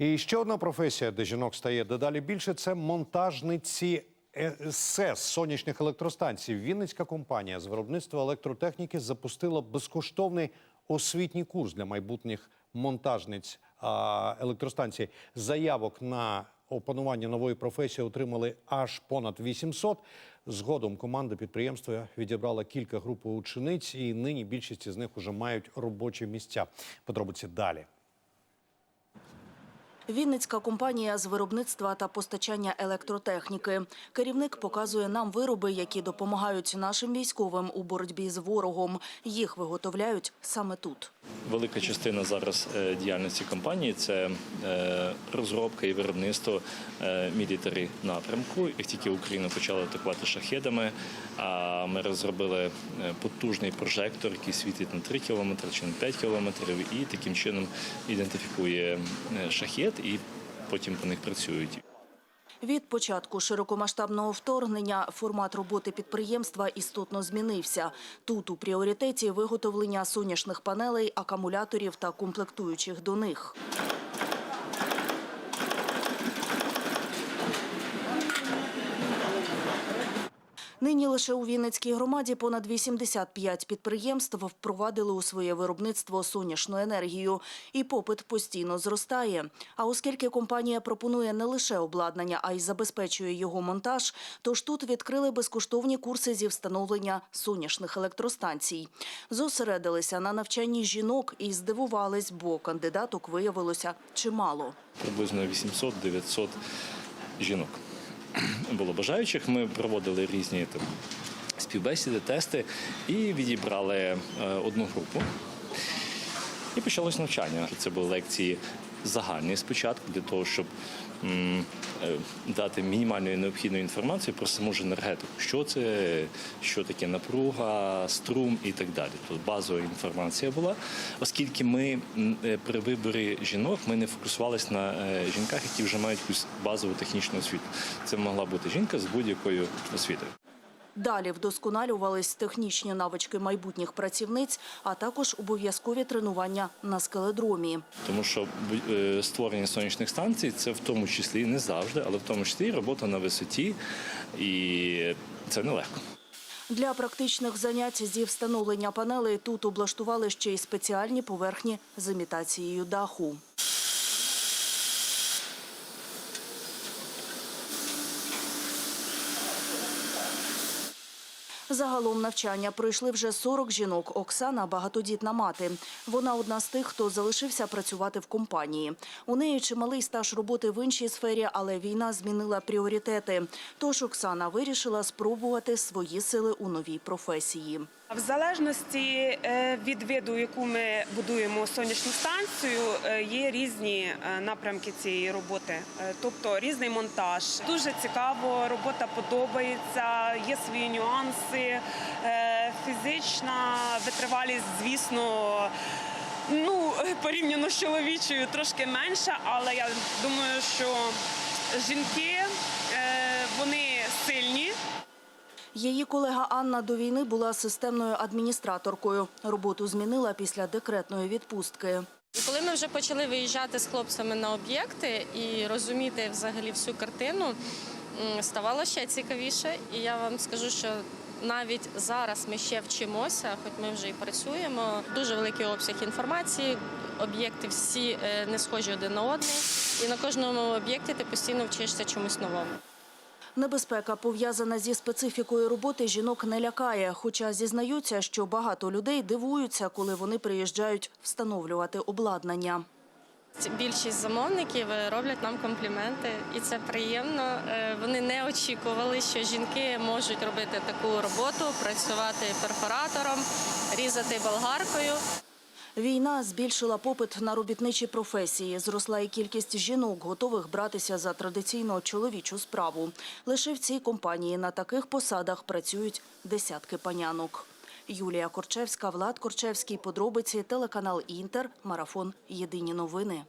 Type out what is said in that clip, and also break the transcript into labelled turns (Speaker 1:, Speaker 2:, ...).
Speaker 1: І ще одна професія, де жінок стає дедалі більше, це монтажниці СЕС сонячних електростанцій. Вінницька компанія з виробництва електротехніки запустила безкоштовний освітній курс для майбутніх монтажниць електростанцій. Заявок на опанування нової професії отримали аж понад 800. Згодом команда підприємства відібрала кілька груп учениць, і нині більшість з них уже мають робочі місця. Подробиці далі.
Speaker 2: Вінницька компанія з виробництва та постачання електротехніки. Керівник показує нам вироби, які допомагають нашим військовим у боротьбі з ворогом. Їх виготовляють саме тут.
Speaker 3: Велика частина зараз е, діяльності компанії це е, розробка і виробництво е, мілітарі напрямку. Як тільки Україна почала атакувати шахедами, а ми розробили потужний прожектор, який світить на 3 кілометри чи на 5 кілометрів, і таким чином ідентифікує шахет, і потім по них працюють.
Speaker 2: Від початку широкомасштабного вторгнення формат роботи підприємства істотно змінився. Тут у пріоритеті виготовлення сонячних панелей, акумуляторів та комплектуючих до них. Нині лише у Вінницькій громаді понад 85 підприємств впровадили у своє виробництво сонячну енергію, і попит постійно зростає. А оскільки компанія пропонує не лише обладнання, а й забезпечує його монтаж, тож тут відкрили безкоштовні курси зі встановлення сонячних електростанцій. Зосередилися на навчанні жінок і здивувались, бо кандидаток виявилося чимало.
Speaker 3: Приблизно 800-900 жінок було бажаючих. Ми проводили різні там співбесіди, тести і відібрали е, одну групу. І почалось навчання. Це були лекції загальні спочатку для того, щоб е, дати мінімальну і необхідну інформацію про саму ж енергетику, що це, що таке напруга, струм і так далі. Тобто базова інформація була, оскільки ми е, при виборі жінок ми не фокусувалися на е, жінках, які вже мають якусь базову технічну освіту. Це могла бути жінка з будь-якою освітою.
Speaker 2: Далі вдосконалювались технічні навички майбутніх працівниць, а також обов'язкові тренування на скеледромі.
Speaker 3: Тому що е, створення сонячних станцій це в тому числі не завжди, але в тому числі і робота на висоті, і це нелегко.
Speaker 2: Для практичних занять зі встановлення панелей тут облаштували ще й спеціальні поверхні з імітацією даху. Загалом навчання пройшли вже 40 жінок. Оксана – багатодітна мати. Вона одна з тих, хто залишився працювати в компанії. У неї чималий стаж роботи в іншій сфері, але війна змінила пріоритети. Тож Оксана вирішила спробувати свої сили у новій професії.
Speaker 4: В залежності е, від виду, яку ми будуємо сонячну станцію, е, є різні е, напрямки цієї роботи, тобто різний монтаж. Дуже цікаво, робота подобається, є свої нюанси, фізична витривалість, звісно. Ну, порівняно з чоловічою трошки менша, але я думаю, що жінки
Speaker 2: Її колега Анна до війни була системною адміністраторкою. Роботу змінила після декретної відпустки.
Speaker 5: Коли ми вже почали виїжджати з хлопцями на об'єкти і розуміти взагалі всю картину, ставало ще цікавіше. І я вам скажу, що навіть зараз ми ще вчимося, хоч ми вже і працюємо. Дуже великий обсяг інформації, об'єкти всі е, не схожі один на одний. І на кожному об'єкті ти постійно вчишся чомусь новому.
Speaker 2: Небезпека, пов'язана зі специфікою роботи, жінок не лякає. Хоча зізнаються, що багато людей дивуються, коли вони приїжджають встановлювати обладнання.
Speaker 5: Більшість замовників е, роблять нам компліменти, і це приємно. Е, Вони не очікували, що жінки можуть робити таку роботу, працювати перфоратором, різати болгаркою.
Speaker 2: Війна збільшила попит на робітничі професії. Зросла і кількість жінок, готових братися за традиційно чоловічу справу. Лише в цій компанії на таких посадах працюють десятки панянок. Юлія Корчевська, Влад Корчевський. Подробиці телеканал Інтер. Марафон. Єдині новини.